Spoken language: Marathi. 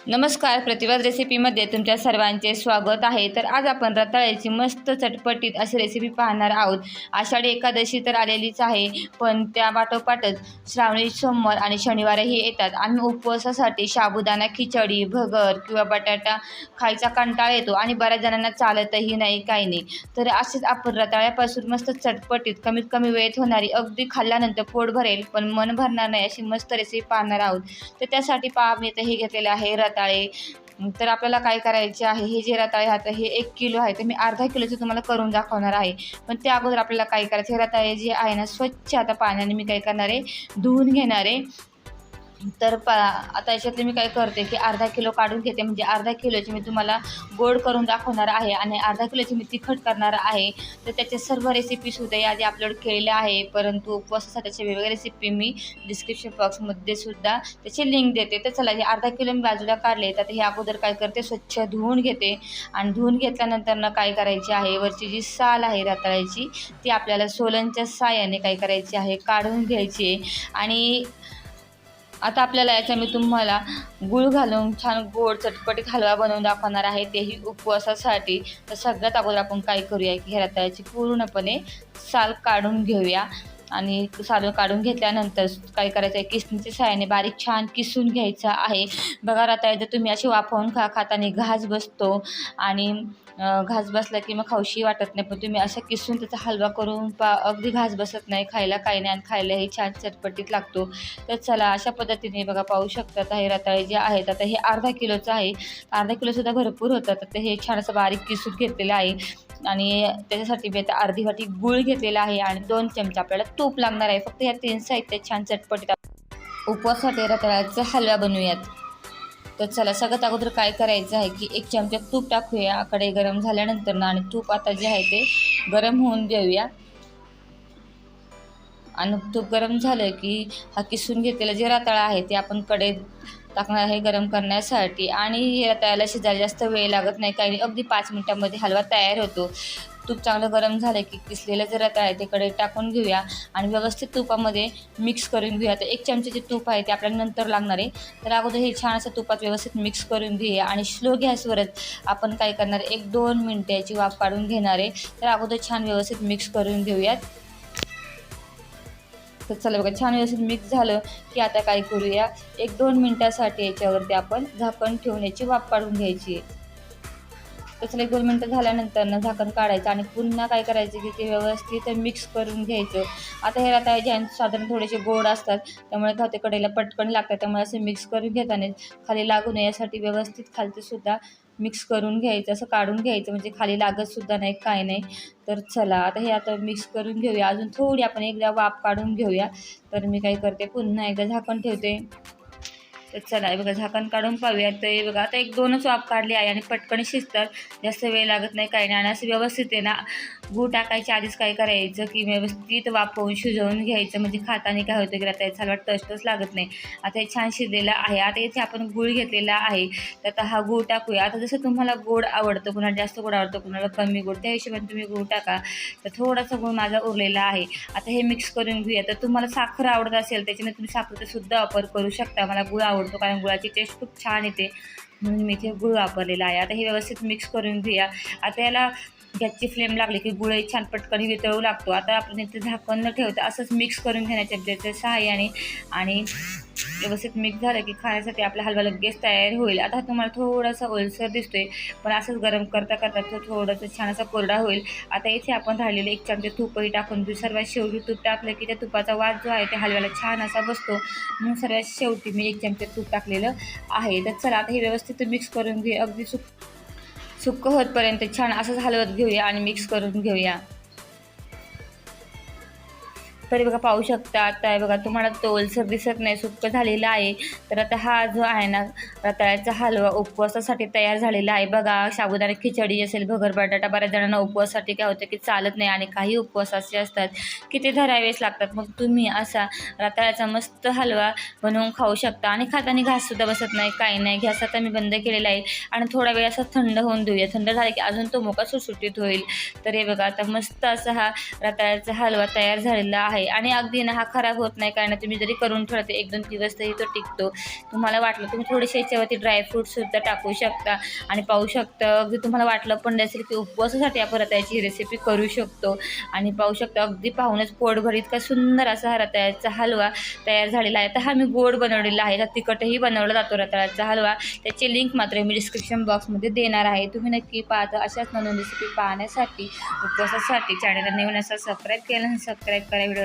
नमस्कार प्रतिवाद रेसिपीमध्ये तुमच्या सर्वांचे स्वागत आहे. तर आज आपण रताळ्याची मस्त चटपटीत अशी रेसिपी पाहणार आहोत. आषाढी एकादशी तर आलेलीच आहे पण त्या पाठोपाठच श्रावणी सोमवार आणि शनिवारही येतात. आम्ही उपवासासाठी साबुदाणा खिचडी भगर किंवा बटाटा खायचा कंटाळा येतो आणि बऱ्याच जणांना चालतही नाही काही नाही. तर असेच आपण रताळ्यापासून मस्त चटपटीत कमीत कमी वेळेत होणारी अगदी खाल्ल्यानंतर पोट भरेल पण मन भरणार नाही अशी मस्त रेसिपी पाहणार आहोत. तर त्यासाठी पहा मी तर हे घेतलेलं आहे रताळे तर आपल्याला काय करायचे आहे? हे जे रताळे आता हे एक किलो आहे तर मी अर्धा किलोचं तुम्हाला करून दाखवणार आहे. पण त्या अगोदर आपल्याला काय करायचं? हे रताळे जे आहे ना स्वच्छ आता पाण्याने मी काय करणार आहे? धुवून घेणार आहे. तर प आता याच्यातले मी काय करते की अर्धा किलो काढून घेते. म्हणजे अर्धा किलोची मी तुम्हाला गोड करून दाखवणार आहे आणि अर्धा किलोची मी तिखट करणार आहे. तर त्याच्या सर्व रेसिपीसुद्धा याआधी अपलोड केलेल्या आहे. परंतु उपवासासाठी वेगवेगळ्या रेसिपी मी डिस्क्रिप्शन बॉक्समध्ये सुद्धा त्याची लिंक देते. तर चला हे अर्धा किलो मी बाजूला काढले. तर हे अगोदर काय करते स्वच्छ धुवून घेते. आणि धुवून घेतल्यानंतर ना काय करायची आहे वरची जी साल आहे रताळ्याची ती आपल्याला सोलनच्या साहाय्याने काय करायची आहे काढून घ्यायची आणि आता आपल्याला याच्या मी तुम्हाला गुळ घालून छान गोड चटपटीत हलवा बनवून दाखवणार आहे. तेही उपवासासाठी. तर सगळ्यात अगोदर आपण काय करूया की ह्या रताळ्याची पूर्णपणे साल काढून घेऊया. आणि साल काढून घेतल्यानंतर काय करायचं आहे किसणीच्या सहाय्याने बारीक छान किसून घ्यायचं आहे. बघा राहता जर तुम्ही अशी वाफवून खा खाताने घास बसतो आणि घास बसला की मग खाऊशी वाटत नाही. पण तुम्ही अशा किसून त्याचा हलवा करून पा अगदी घास बसत नाही. खायला काही नाही आणि खायलाही छान चटपटीत लागतो. तर चला अशा पद्धतीने बघा पाहू शकतात हे रताळे जे आहेत. आता हे अर्धा किलोचं आहे. अर्धा किलोसुद्धा भरपूर होतं तर हे छान असं बारीक किसून घेतलेलं आहे. आणि त्याच्यासाठी मी आता अर्धी वाटी गूळ घेतलेला आहे आणि दोन चमचे आपल्याला तूप लागणार आहे. फक्त ह्या तीन साहित्य छान चटपटीत उपवासासाठी रताळ्याचा हलवा बनवूयात. तर चला सगळ्यात अगोदर काय करायचं आहे की एक चमचा तूप टाकूया. कडे गरम झाल्यानंतर ना आणि तूप आता जे आहे ते गरम होऊन देऊया. आणि तूप गरम झालं की हा किसून घेतलेला जे रताळा आहे ते आपण कडे टाकणार आहे गरम करण्यासाठी. आणि हे रताळ्याला शिजायला जास्त वेळ लागत नाही. काही नाही अगदी पाच मिनटामध्ये हलवा तयार होतो. तूप चांगलं गरम झालं की किसलेलं जे रताळ आहे ते टाकून घेऊया. आणि व्यवस्थित तुपामध्ये मिक्स करून घेऊया. तर एक चमचे जे तूप आहे ते आपल्याला नंतर लागणार आहे. तर अगोदर हे छान असं तुपात व्यवस्थित मिक्स करून घेऊया. आणि स्लो गॅसवरच आपण काय करणार एक दोन मिनटं याची वाफ काढून घेणार आहे. तर अगोदर छान व्यवस्थित मिक्स करून घेऊयात. तर चला बघा छान व्यवस्थित मिक्स झालं की आता काय करूया? एक दोन मिनटासाठी याच्यावरती आपण झाकण ठेवून याची वाफ काढून घ्यायची. तसं तर चला एक दोन मिनटं झाल्यानंतर ना झाकण काढायचं आणि पुन्हा काय करायचं की ते व्यवस्थित मिक्स करून घ्यायचं. आता हे आता जे साधारण थोडेसे गोड असतात त्यामुळे खाते कडेला पटकन लागतात. त्यामुळे असं मिक्स करून घेताना खाली लागू नये यासाठी व्यवस्थित खालतीसुद्धा मिक्स करून घ्यायचं असं काढून घ्यायचं. म्हणजे खाली लागतसुद्धा नाही काय नाही. तर चला आता हे आता मिक्स करून घेऊया. अजून थोडी आपण एकदा वाफ काढून घेऊया. तर मी काय करते पुन्हा एकदा झाकण ठेवते. तर चला बघा झाकण काढून पाहूया. तर हे बघा आता एक दोनच वाफ काढली आहे आणि पटकन शिजतात. जास्त वेळ लागत नाही काही नाही. आणि असं व्यवस्थित आहे ना गूळ टाकायच्या आधीच काय करायचं की व्यवस्थित वापरून शिजवून घ्यायचं म्हणजे खाताने काय होतं की आता याचा हलवा टचटच लागत नाही. आता हे छान शिजलेलं आहे. आता इथे आपण गूळ घेतलेला आहे. तर आता हा गूळ टाकूया. आता जसं तुम्हाला गोड आवडतं कुणाला जास्त गोड आवडतं कुणाला कमी गोड त्या हिशोबाने तुम्ही गूळ टाका. तर थोडासा गूळ माझा उरलेला आहे. आता हे मिक्स करून घेऊया. तर तुम्हाला साखर आवडत असेल त्याच्यामुळे तुम्ही साखरेचा सुद्धा वापर करू शकता. मला गुळ आवडतो कारण गुळाची टेस्ट खूप छान येते. म्हणून मी इथे गुळ वापरलेला आहे. आता हे व्यवस्थित मिक्स करून घेऊया. आता याला गॅसची फ्लेम लागली की गुळही छान पटकन वितळू लागतो. आता आपण इथे झाकण न ठेवता असंच मिक्स करून घेण्याच्या त्याच्या सहाय्याने आणि व्यवस्थित मिक्स झालं की खाण्यासाठी आपला हलवा लगेच तयार होईल. आता तुम्हाला थोडासा ओलसर दिसतोय पण असंच गरम करता करता तो थोडंसं छान असा कोरडा होईल. आता इथे आपण राहिलेले एक चमचे तूपही टाकून घेऊ सर्वात शेवटी तूप टाकलं की त्या तुपाचा वास जो आहे त्या हलव्याला छान असा बसतो. म्हणून सर्वात शेवटी मी एक चमचे तूप टाकलेलं आहे. तर चला आता हे व्यवस्थित मिक्स करून घे. अगदी सुक सुक्क होतपर्यंत छान असंच हलवत घेऊया आणि मिक्स करून घेऊया. तरी बघा पाहू शकता. आता हे बघा तुम्हाला तोलसर दिसत नाही सुक्क झालेला आहे. तर आता हा जो आहे ना रताळ्याचा हलवा उपवासासाठी तयार झालेला आहे. बघा साबुदाणा खिचडी असेल भगर बटाटा बऱ्याच जणांना उपवासासाठी काय होतं की चालत नाही आणि काही उपवास असे असतात. की ते धरावेच लागतात. मग तुम्ही असा रताळ्याचा मस्त हलवा बनवून खाऊ शकता. आणि खाताना घाससुद्धा बसत नाही काही नाही. घ्यास आता मी बंद केलेला आहे. आणि थोडा वेळ असा थंड होऊन देऊया. थंड झाला की अजून तो मोका सुटसुटीत होईल. तर हे बघा आता मस्त असा हा रताळ्याचा हलवा तयार झालेला आहे. आहे. आणि अगदी ना हा खराब होत नाही कारण तुम्ही जरी करून ठेवला एक दोन दिवस तरी तो टिकतो. तुम्हाला वाटलं तुम्ही थोडेसे याच्यावरती ड्रायफ्रूटसुद्धा टाकू शकता आणि पाहू शकता. अगदी तुम्हाला वाटलं पण नसेल की उपवासासाठी आपण रताळ्याची रेसिपी करू शकतो. आणि पाहू शकता अगदी पाहूनच पोटभर इतका सुंदर असा हा रताळ्याचा हलवा तयार झालेला आहे. तर हा मी गोड बनवलेला आहे. तर तिखटही बनवला जातो रताळ्याचा हलवा. त्याची लिंक मात्र मी डिस्क्रिप्शन बॉक्समध्ये देणार आहे. तुम्ही नक्की पाहता अशाच नवीन रेसिपी पाहण्यासाठी उपवासासाठी चॅनलला नवीन असा सबस्क्राईब केलं सबस्क्राईब करा. व्हिडिओ